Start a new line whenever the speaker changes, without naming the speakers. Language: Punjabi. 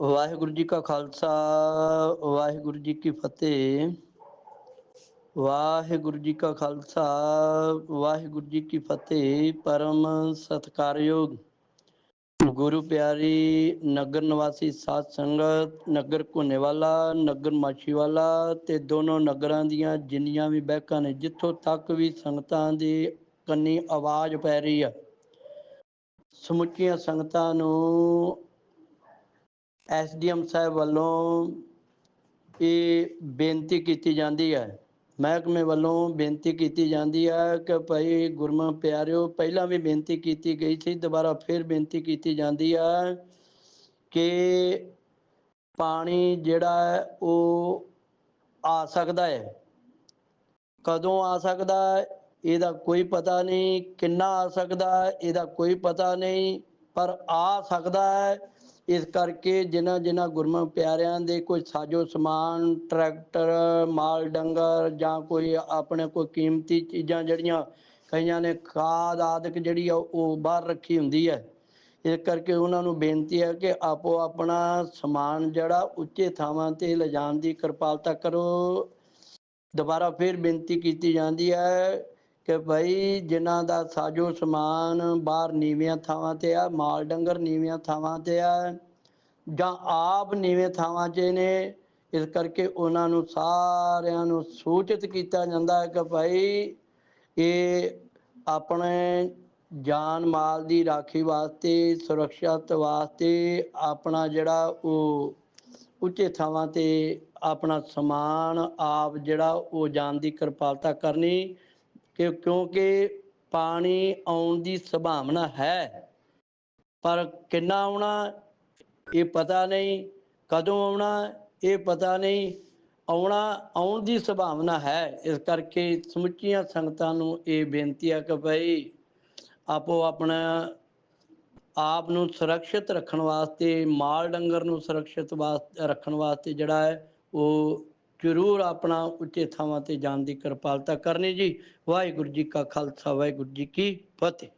ਵਾਹਿਗੁਰੂ ਜੀ ਕਾ ਖਾਲਸਾ, ਵਾਹਿਗੁਰੂ ਜੀ ਕੀ ਫਤਿਹ। ਵਾਹਿਗੁਰੂ ਜੀ ਕਾ ਖਾਲਸਾ, ਵਾਹਿਗੁਰੂ ਜੀ ਕੀ ਫਤਿਹ, ਪਰਮ ਸਤਕਾਰਯੋਗ। ਗੁਰੂ ਪਿਆਰੀ ਨਗਰ ਨਿਵਾਸੀ ਸਾਧ ਸੰਗਤ, ਨਗਰ ਘੁੰਨੇਵਾਲਾ, ਨਗਰ ਮਾਛੀਵਾਲਾ ਤੇ ਦੋਨੋਂ ਨਗਰਾਂ ਦੀਆਂ ਜਿੰਨੀਆਂ ਵੀ ਬਹਿਕਾਂ ਨੇ, ਜਿੱਥੋਂ ਤੱਕ ਵੀ ਸੰਗਤਾਂ ਦੀ ਕੰਨੀ ਆਵਾਜ਼ ਪੈ ਰਹੀ ਆ, ਸਮੁੱਚੀਆਂ ਸੰਗਤਾਂ ਨੂੰ ਐਸਡੀਐਮ ਸਾਹਿਬ ਵੱਲੋਂ ਇਹ ਬੇਨਤੀ ਕੀਤੀ ਜਾਂਦੀ ਹੈ। ਮਹਿਕਮੇ ਵੱਲੋਂ ਬੇਨਤੀ ਕੀਤੀ ਜਾਂਦੀ ਹੈ ਕਿ ਭਾਈ ਗੁਰਮਾ ਪਿਆਰਿਓ, ਪਹਿਲਾਂ ਵੀ ਬੇਨਤੀ ਕੀਤੀ ਗਈ ਸੀ, ਦੁਬਾਰਾ ਫਿਰ ਬੇਨਤੀ ਕੀਤੀ ਜਾਂਦੀ ਹੈ ਕਿ ਪਾਣੀ ਜਿਹੜਾ ਉਹ ਆ ਸਕਦਾ ਹੈ। ਕਦੋਂ ਆ ਸਕਦਾ ਇਹਦਾ ਕੋਈ ਪਤਾ ਨਹੀਂ, ਕਿੰਨਾ ਆ ਸਕਦਾ ਇਹਦਾ ਕੋਈ ਪਤਾ ਨਹੀਂ, ਪਰ ਆ ਸਕਦਾ ਹੈ ਇਸ ਕਰਕੇ ਜਿਨ੍ਹਾਂ ਜਿਨ੍ਹਾਂ ਗੁਰਮੁਖ ਪਿਆਰਿਆਂ ਦੇ ਕੋਈ ਸਾਜੋ ਸਮਾਨ, ਟਰੈਕਟਰ, ਮਾਲ ਡੰਗਰ ਜਾਂ ਕੋਈ ਆਪਣੇ ਕੋਈ ਕੀਮਤੀ ਚੀਜ਼ਾਂ ਜਿਹੜੀਆਂ ਕਈਆਂ ਨੇ ਖਾਦ ਆਦਿਕ ਜਿਹੜੀ ਆ ਉਹ ਬਾਹਰ ਰੱਖੀ ਹੁੰਦੀ ਹੈ। ਇਸ ਕਰਕੇ ਉਹਨਾਂ ਨੂੰ ਬੇਨਤੀ ਹੈ ਕਿ ਆਪੋ ਆਪਣਾ ਸਮਾਨ ਜਿਹੜਾ ਉੱਚੇ ਥਾਵਾਂ ਤੇ ਲਿਜਾਣ ਦੀ ਕਿਰਪਾਲਤਾ ਕਰੋ। ਦੁਬਾਰਾ ਫਿਰ ਬੇਨਤੀ ਕੀਤੀ ਜਾਂਦੀ ਹੈ ਕਿ ਭਾਈ ਜਿਨ੍ਹਾਂ ਦਾ ਸਾਜੋ ਸਮਾਨ ਬਾਹਰ ਨੀਵੀਆਂ ਥਾਵਾਂ ਤੇ ਆ, ਮਾਲ ਡੰਗਰ ਨੀਵੀਆਂ ਥਾਵਾਂ ਤੇ ਆ, ਜਾਂ ਆਪ ਨੀਵੇਂ ਥਾਵਾਂ 'ਚ ਨੇ, ਇਸ ਕਰਕੇ ਉਹਨਾਂ ਨੂੰ ਸਾਰਿਆਂ ਨੂੰ ਸੂਚਿਤ ਕੀਤਾ ਜਾਂਦਾ ਹੈ ਕਿ ਭਾਈ ਇਹ ਆਪਣੇ ਜਾਨ ਮਾਲ ਦੀ ਰਾਖੀ ਵਾਸਤੇ ਸੁਰੱਖਿਅਤ ਵਾਸਤੇ ਆਪਣਾ ਜਿਹੜਾ ਉਹ ਉੱਚੇ ਥਾਵਾਂ ਤੇ ਆਪਣਾ ਸਮਾਨ ਆਪ ਜਿਹੜਾ ਉਹ ਜਾਣ ਦੀ ਕਿਰਪਾਲਤਾ ਕਰਨੀ ਕਿ ਕਿਉਂਕਿ ਪਾਣੀ ਆਉਣ ਦੀ ਸੰਭਾਵਨਾ ਹੈ, ਪਰ ਕਿੰਨਾ ਆਉਣਾ ਇਹ ਪਤਾ ਨਹੀਂ, ਕਦੋਂ ਆਉਣਾ ਇਹ ਪਤਾ ਨਹੀਂ, ਆਉਣਾ ਆਉਣ ਦੀ ਸੰਭਾਵਨਾ ਹੈ। ਇਸ ਕਰਕੇ ਸਮੁੱਚੀਆਂ ਸੰਗਤਾਂ ਨੂੰ ਇਹ ਬੇਨਤੀ ਹੈ ਕਿ ਭਾਈ ਆਪੋ ਆਪਣਾ ਆਪ ਨੂੰ ਸੁਰੱਖਿਅਤ ਰੱਖਣ ਵਾਸਤੇ, ਮਾਲ ਡੰਗਰ ਨੂੰ ਸੁਰੱਖਿਅਤ ਵਾਸਤੇ ਰੱਖਣ ਵਾਸਤੇ ਜਿਹੜਾ ਹੈ, ਉਹ ਜ਼ਰੂਰ ਆਪਣਾ ਉੱਚੇ ਥਾਵਾਂ ਤੇ ਜਾਣ ਦੀ ਕਿਰਪਾਲਤਾ ਕਰਨੀ ਜੀ। ਵਾਹਿਗੁਰੂ ਜੀ ਕਾ ਖਾਲਸਾ, ਵਾਹਿਗੁਰੂ ਜੀ ਕੀ ਫਤਿਹ।